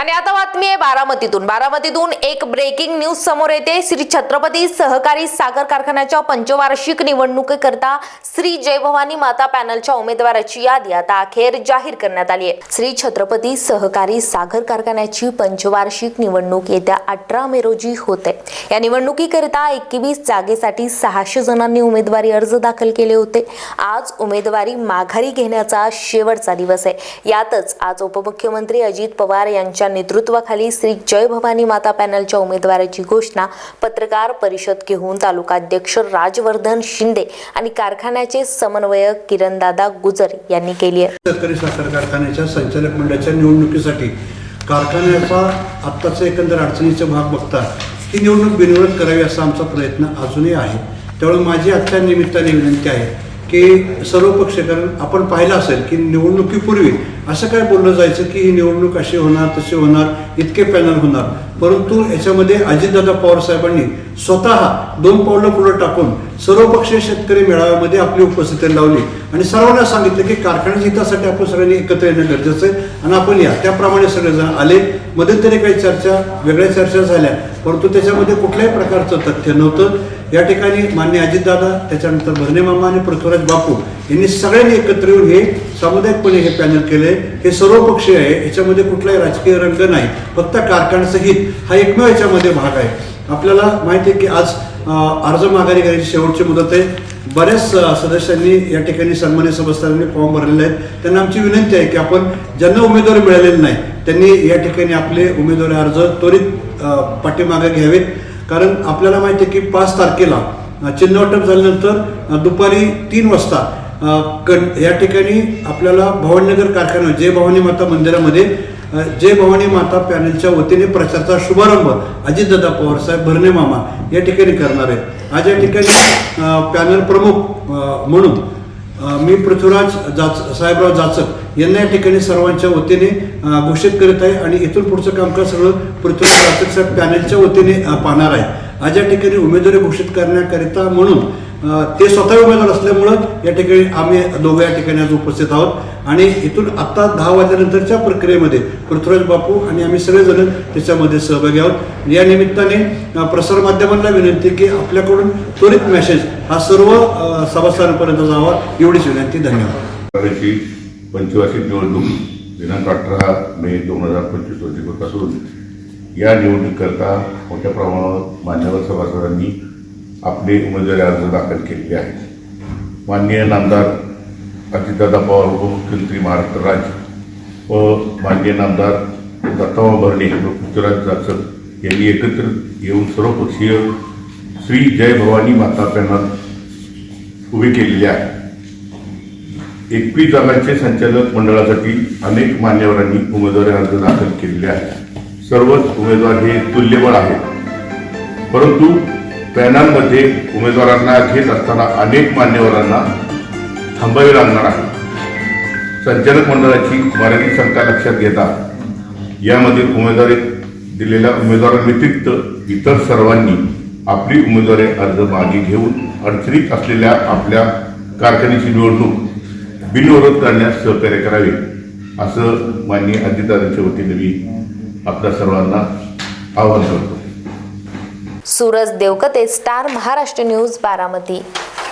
आणि आता बातमी आहे बारामतीतून. बारामतीतून एक ब्रेकिंग न्यूज समोर येते. श्री छत्रपती सहकारी साखर कारखान्याच्या पंचवार्षिक निवडणुकीकरता श्री जय भवानी माता पॅनलच्या उमेदवाराची यादी आता अखेर जाहीर करण्यात आली आहे. श्री छत्रपती सहकारी साखर कारखान्याची पंचवार्षिक निवडणूक येत्या अठरा मे रोजी होते या निवडणुकीकरिता एकवीस जागेसाठी सहाशे जणांनी उमेदवारी अर्ज दाखल केले होते. आज उमेदवारी माघारी घेण्याचा शेवटचा दिवस आहे. यातच आज उपमुख्यमंत्री अजित पवार यांच्या नेतृत्वाखाली श्री जय भवानी माता पॅनलच्या उमेदवाराची घोषणा पत्रकार परिषद घेऊन तालुकाध्यक्ष राजवर्धन शिंदे आणि कारखान्याचे समन्वयक किरणदादा गुजर यांनी केली आहे. सरकारी साखर कारखान्याच्या संचालक मंडळाच्या निवडणुकीसाठी कारखान्याचा आत्ताचा एकंदर अडचणीचा भाग बघता ही निवडणूक बिनविरोध करावी असा आमचा प्रयत्न अजूनही आहे. त्यामुळे माझी आजच्या निमित्ताने विनंती आहे की सर्व पक्ष कारण आपण पाहिलं असेल की निवडणुकीपूर्वी असं काय बोललं जायचं की ही निवडणूक अशी होणार तशी होणार इतके पॅनल होणार. परंतु याच्यामध्ये अजितदादा पवार साहेबांनी स्वतः दोन पावलं पुढे टाकून सर्वपक्षीय शेतकरी मेळाव्यामध्ये आपली उपस्थिती लावली. आणि सर्वांना सांगितलं की कारखान्याच्या हितासाठी आपण सगळ्यांनी एकत्र येणं गरजेचं आहे आणि आपण या. त्याप्रमाणे सगळेजण आले. मध्ये तरी काही चर्चा वेगळ्या चर्चा झाल्या. परंतु त्याच्यामध्ये कुठल्याही प्रकारचं तथ्य नव्हतं. या ठिकाणी मान्य अजितदादा त्याच्यानंतर भरणे मामा आणि पृथ्वीराज बापू यांनी सगळ्यांनी एकत्र येऊन हे सामुदायिकपणे हे पॅनल केले हे सर्वपक्षीय आहे याच्यामध्ये कुठलाही राजकीय रंग नाही. फक्त कारखान्याचं हा एकमेव याच्यामध्ये भाग आहे. आपल्याला माहिती आहे की आज अर्ज माघारी करायची शेवटची मुदत आहे. बऱ्याच सदस्यांनी या ठिकाणी सन्मान्य सभासदांनी फॉर्म भरलेले आहेत. त्यांना आमची विनंती आहे की आपण ज्यांना उमेदवारी मिळालेली नाही त्यांनी या ठिकाणी आपले उमेदवारी अर्ज त्वरित पाठीमागे घ्यावेत. कारण आपल्याला माहिती आहे की पाच तारखेला चिन्हवाटप झाल्यानंतर दुपारी तीन वाजता क या ठिकाणी आपल्याला भवानीनगर कारखाना जय भवानी माता मंदिरामध्ये जय भवानी माता पॅनलच्या वतीने प्रचारचा शुभारंभ अजितदादा पवार साहेब भरणे मामा या ठिकाणी करणार आहेत आज या ठिकाणी पॅनल प्रमुख म्हणून मी पृथ्वीराज जाच साहेबराव जाचक यांना या ठिकाणी सर्वांच्या वतीने घोषित करीत आहे आणि इथून पुढचं कामकाज सगळं पृथ्वीराज जाचक साहेब पॅनलच्या वतीने पाहणार आहे. आज या ठिकाणी उमेदवारी घोषित करण्याकरिता म्हणून ते स्वतः उमेदवार असल्यामुळं या ठिकाणी आम्ही दोघं या ठिकाणी आज उपस्थित आहोत. आणि इथून आत्ता दहा वाजल्यानंतरच्या प्रक्रियेमध्ये पृथ्वीराज बापू आणि आम्ही सगळेजण त्याच्यामध्ये सहभागी आहोत. या निमित्ताने प्रसारमाध्यमांना विनंती की आपल्याकडून त्वरित मेसेज हा सर्व सभासदांपर्यंत जावा एवढीच विनंती धन्यवाद. पंचवार्षिक निवडणूक दिनांक अठरा मे दोन हजार पंचवीस रोजी होत या निवडणुकीकरता मोठ्या प्रमाणावर मान्यवर सभासदांनी आपले उमेदवारी अर्ज दाखल केलेले आहेत माननीय नामदार अजितदादा पवार उपमुख्यमंत्री महाराष्ट्र राज्य व माननीय नामदार दत्तावा भरणे व पृथ्वीराज जाचक यांनी एकत्र येऊन सर्वपक्षीय श्री जय भवानी माता पॅनल उभे केलेले आहे. एकवीस जागांचे संचालक मंडळासाठी अनेक मान्यवरांनी उमेदवारी अर्ज दाखल केलेले आहेत. सर्वच उमेदवार हे तुल्यबळ आहेत. परंतु पॅनलमध्ये उमेदवारांना घेत असताना अनेक मान्यवरांना थांबावे लागणार आहे. संचालक मंडळाची मर्यादित संख्या लक्षात घेता यामधील उमेदवारी दिलेल्या उमेदवारांव्यतिरिक्त इतर सर्वांनी आपली उमेदवारी अर्ज मागे घेऊन अडचणीत असलेल्या आपल्या कारखान्याची निवडणूक बिनविरोध करण्यास सहकार्य करावे असं माननीय अधिकाऱ्यांच्या वतीने मी आपल्या सर्वांना आवाहन करतो. Suraj Devkate star Maharashtra news Baramati.